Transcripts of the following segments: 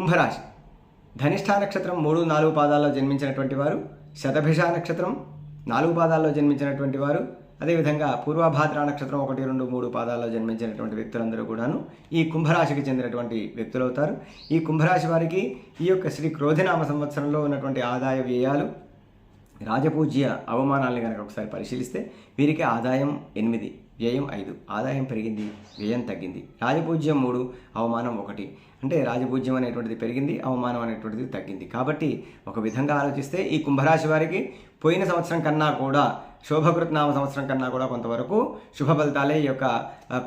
కుంభరాశి. ధనిష్ఠా నక్షత్రం మూడు నాలుగు పాదాల్లో జన్మించినటువంటి వారు శతభిష నక్షత్రం నాలుగు పాదాల్లో జన్మించినటువంటి వారు అదేవిధంగా పూర్వభాద్ర నక్షత్రం ఒకటి రెండు మూడు పాదాల్లో జన్మించినటువంటి వ్యక్తులందరూ కూడాను ఈ కుంభరాశికి చెందినటువంటి వ్యక్తులు అవుతారు ఈ కుంభరాశి వారికి ఈ యొక్క శ్రీ క్రోధినామ సంవత్సరంలో ఉన్నటువంటి ఆదాయ వ్యయాలు రాజపూజ్య అవమానాలను కనుక ఒకసారి పరిశీలిస్తే వీరికి ఆదాయం ఎనిమిది. వ్యయం ఐదు. ఆదాయం పెరిగింది వ్యయం తగ్గింది. రాజపూజ్యం మూడు అవమానం ఒకటి. అంటే రాజపూజ్యం అనేటువంటిది పెరిగింది అవమానం అనేటువంటిది తగ్గింది. కాబట్టి ఒక విధంగా ఆలోచిస్తే ఈ కుంభరాశి వారికి పోయిన సంవత్సరం కన్నా కూడా శోభకృత్ నామ సంవత్సరం కన్నా కూడా కొంతవరకు శుభ ఫలితాలే ఈ యొక్క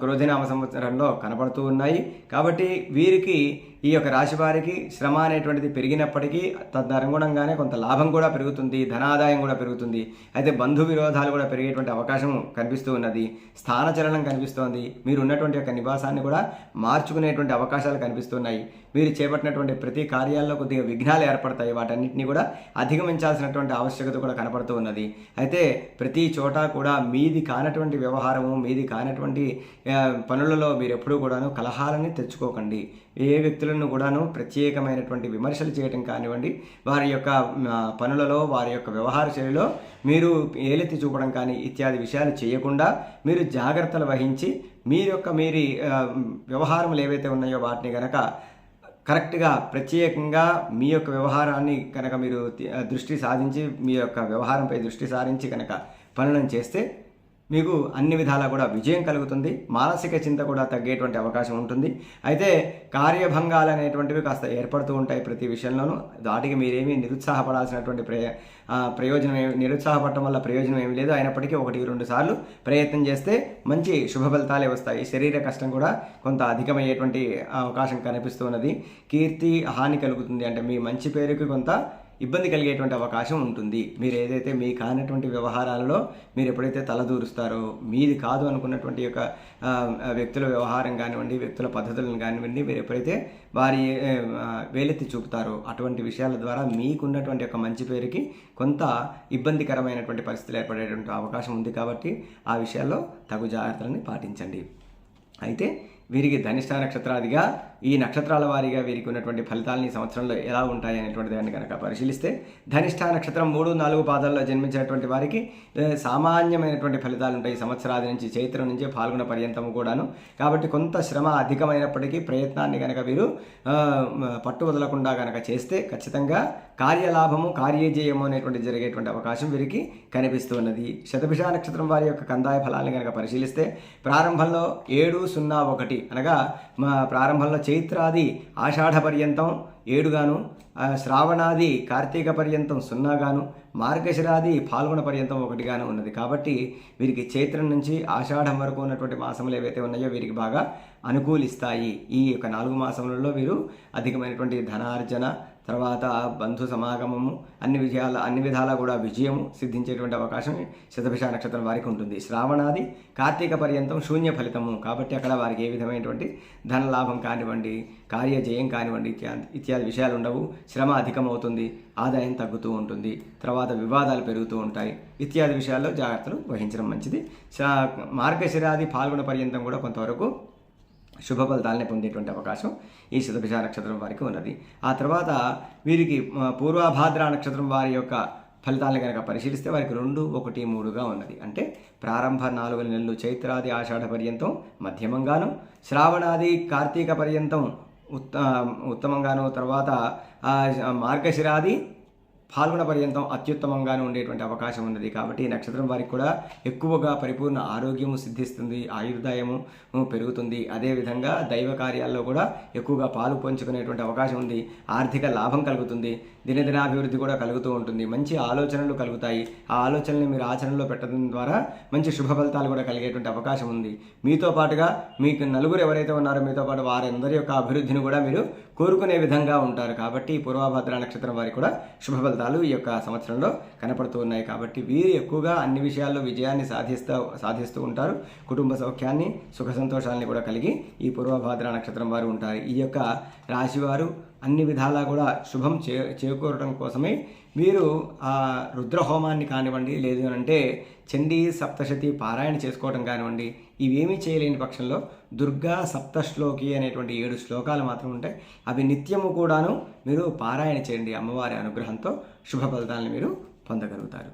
క్రోధినామ సంవత్సరంలో కనపడుతూ ఉన్నాయి. కాబట్టి వీరికి ఈ యొక్క రాశి వారికి శ్రమ అనేటువంటిది పెరిగినప్పటికీ తదనుగుణంగానే కొంత లాభం కూడా పెరుగుతుంది ధనాదాయం కూడా పెరుగుతుంది. అయితే బంధు విరోధాలు కూడా పెరిగేటువంటి అవకాశం కనిపిస్తూ ఉన్నది. స్థానచలనం కనిపిస్తోంది. మీరు ఉన్నటువంటి యొక్క నివాసాన్ని కూడా మార్చుకునేటువంటి అవకాశాలు కనిపిస్తున్నాయి. మీరు చేపట్టినటువంటి ప్రతి కార్యాల్లో కొద్దిగా విఘ్నాలు ఏర్పడతాయి. వాటన్నిటిని కూడా అధిగమించాల్సినటువంటి ఆవశ్యకత కూడా కనపడుతూ ఉన్నది. అయితే ప్రతి చోట కూడా మీది కానటువంటి వ్యవహారము మీది కానటువంటి పనులలో మీరు ఎప్పుడూ కూడాను కలహాలని తెచ్చుకోకండి. ఏ వ్యక్తులను కూడాను ప్రత్యేకమైనటువంటి విమర్శలు చేయటం కానివ్వండి వారి యొక్క పనులలో వారి యొక్క వ్యవహార శైలిలో మీరు ఏలెత్తి చూపడం కానీ ఇత్యాది విషయాలు చేయకుండా మీరు జాగ్రత్తలు వహించి మీరు యొక్క మీరి వ్యవహారములు ఏవైతే ఉన్నాయో వాటిని గనక కరెక్ట్గా ప్రత్యేకంగా మీ యొక్క వ్యవహారాన్ని కనుక మీరు దృష్టి సాధించి మీ యొక్క వ్యవహారంపై దృష్టి సారించి కనుక పనులను చేస్తే మీకు అన్ని విధాలా కూడా విజయం కలుగుతుంది. మానసిక చింత కూడా తగ్గేటువంటి అవకాశం ఉంటుంది. అయితే కార్యభంగాలు అనేటువంటివి కాస్త ఏర్పడుతూ ఉంటాయి ప్రతి విషయంలోనూ. వాటికి మీరేమీ నిరుత్సాహపడాల్సినటువంటి ప్రయ ప్రయోజనం ఏమి నిరుత్సాహపడటం వల్ల ప్రయోజనం ఏమి లేదు. అయినప్పటికీ ఒకటి రెండు సార్లు ప్రయత్నం చేస్తే మంచి శుభ ఫలితాలే వస్తాయి శరీర కష్టం కూడా కొంత అధికమయ్యేటువంటి అవకాశం కనిపిస్తున్నది కీర్తి హాని కలుగుతుంది. అంటే మీ మంచి పేరుకి కొంత ఇబ్బంది కలిగేటువంటి అవకాశం ఉంటుంది. మీరు ఏదైతే మీ కానటువంటి వ్యవహారాలలో మీరు ఎప్పుడైతే తలదూరుస్తారో మీది కాదు అనుకున్నటువంటి యొక్క వ్యక్తుల వ్యవహారం కానివ్వండి వ్యక్తుల పద్ధతులను కానివ్వండి మీరు ఎప్పుడైతే వారి వేలెత్తి చూపుతారో అటువంటి విషయాల ద్వారా మీకున్నటువంటి యొక్క మంచి పేరుకి కొంత ఇబ్బందికరమైనటువంటి పరిస్థితులు ఏర్పడేటువంటి అవకాశం ఉంది కాబట్టి ఆ విషయాల్లో తగు జాగ్రత్తలని పాటించండి. అయితే వీరికి ధనిష్ట నక్షత్రాదిగా ఈ నక్షత్రాల వారీగా వీరికి ఉన్నటువంటి ఫలితాలని ఈ సంవత్సరంలో ఎలా ఉంటాయి అనేటువంటి దాన్ని కనుక పరిశీలిస్తే ధనిష్ట నక్షత్రం మూడు నాలుగు పాదాల్లో జన్మించినటువంటి వారికి సామాన్యమైనటువంటి ఫలితాలు ఉంటాయి ఈ సంవత్సరాది నుంచి చైత్రం నుంచి పాల్గొన పర్యంతము కూడాను. కాబట్టి కొంత శ్రమ అధికమైనప్పటికీ ప్రయత్నాన్ని కనుక వీరు పట్టు వదలకుండా కనుక చేస్తే ఖచ్చితంగా కార్యలాభము కార్యజయము అనేటువంటి జరిగేటువంటి అవకాశం వీరికి కనిపిస్తున్నది. శతభిష నక్షత్రం వారి యొక్క కందాయ ఫలాన్ని కనుక పరిశీలిస్తే ప్రారంభంలో ఏడు సున్నా ఒకటి అనగా మా ప్రారంభంలో చైత్రాది ఆషాఢ పర్యంతం ఏడుగాను శ్రావణాది కార్తీక పర్యంతం సున్నాగాను మార్గశిరాది పాల్గొన పర్యంతం ఒకటిగాను ఉన్నది. కాబట్టి వీరికి చైత్రం నుంచి ఆషాఢం వరకు ఉన్నటువంటి మాసములు ఏవైతే ఉన్నాయో వీరికి బాగా అనుకూలిస్తాయి. ఈ యొక్క నాలుగు మాసములలో వీరు అధికమైనటువంటి ధనార్జన తర్వాత బంధు సమాగమము అన్ని విజయాల అన్ని విధాలా కూడా విజయము సిద్ధించేటువంటి అవకాశం శతభిష నక్షత్రం వారికి ఉంటుంది. శ్రావణాది కార్తీక పర్యంతం శూన్య ఫలితము. కాబట్టి అక్కడ వారికి ఏ విధమైనటువంటి ధన లాభం కానివ్వండి కార్యజయం కానివ్వండి ఇత్యాది ఇత్యాది విషయాలు ఉండవు. శ్రమ అధికమవుతుంది ఆదాయం తగ్గుతూ ఉంటుంది తర్వాత వివాదాలు పెరుగుతూ ఉంటాయి. ఇత్యాది విషయాల్లో జాగ్రత్తలు వహించడం మంచిది. మార్గశిరాది పాల్గొన పర్యంతం కూడా కొంతవరకు శుభ ఫలితాలని పొందేటువంటి అవకాశం ఈ శతభిష నక్షత్రం వారికి ఉన్నది. ఆ తర్వాత వీరికి పూర్వాభాద్ర నక్షత్రం వారి యొక్క ఫలితాలను కనుక పరిశీలిస్తే వారికి రెండు ఒకటి మూడుగా ఉన్నది. అంటే ప్రారంభ నాలుగు నెలలు చైత్రాది ఆషాఢ పర్యంతం మధ్యమంగాను శ్రావణాది కార్తీక పర్యంతం ఉత్త ఉత్తమంగాను తర్వాత మార్గశిరాది పాల్గొన పర్యంతం అత్యుత్తమంగానే ఉండేటువంటి అవకాశం ఉన్నది కాబట్టి ఈ నక్షత్రం వారికి కూడా ఎక్కువగా పరిపూర్ణ ఆరోగ్యము సిద్ధిస్తుంది ఆయుర్దాయము పెరుగుతుంది. అదేవిధంగా దైవ కార్యాల్లో కూడా ఎక్కువగా పాలు పంచుకునేటువంటి అవకాశం ఉంది ఆర్థిక లాభం కలుగుతుంది. దినదినాభివృద్ధి కూడా కలుగుతూ ఉంటుంది. మంచి ఆలోచనలు కలుగుతాయి. ఆ ఆలోచనల్ని మీరు ఆచరణలో పెట్టడం ద్వారా మంచి శుభ ఫలితాలు కూడా కలిగేటువంటి అవకాశం ఉంది. మీతో పాటుగా మీకు నలుగురు ఎవరైతే ఉన్నారో మీతో పాటు వారందరి యొక్క అభివృద్ధిని కూడా మీరు కోరుకునే విధంగా ఉంటారు. కాబట్టి పూర్వభద్ర నక్షత్రం వారికి కూడా శుభ ఫలితాలు ఈ యొక్క సంవత్సరంలో కనపడుతూ ఉన్నాయి. కాబట్టి వీరు ఎక్కువగా అన్ని విషయాల్లో విజయాన్ని సాధిస్తూ సాధిస్తూ ఉంటారు. కుటుంబ సౌఖ్యాన్ని సుఖ సంతోషాలని కూడా కలిగి ఈ పూర్వభద్ర నక్షత్రం వారు ఉంటారు. ఈ యొక్క రాశివారు అన్ని విధాలా కూడా శుభం చే చేకూరడం కోసమే మీరు ఆ రుద్రహోమాన్ని కానివ్వండి లేదు అని అంటే చండీ సప్తశతి పారాయణ చేసుకోవడం కానివ్వండి ఇవేమీ చేయలేని పక్షంలో దుర్గా సప్తశ్లోకి అనేటువంటి ఏడు శ్లోకాలు మాత్రం ఉంటాయి. అవి నిత్యము కూడాను మీరు పారాయణ చేయండి అమ్మవారి అనుగ్రహంతో శుభ ఫలితాలను మీరు పొందగలుగుతారు.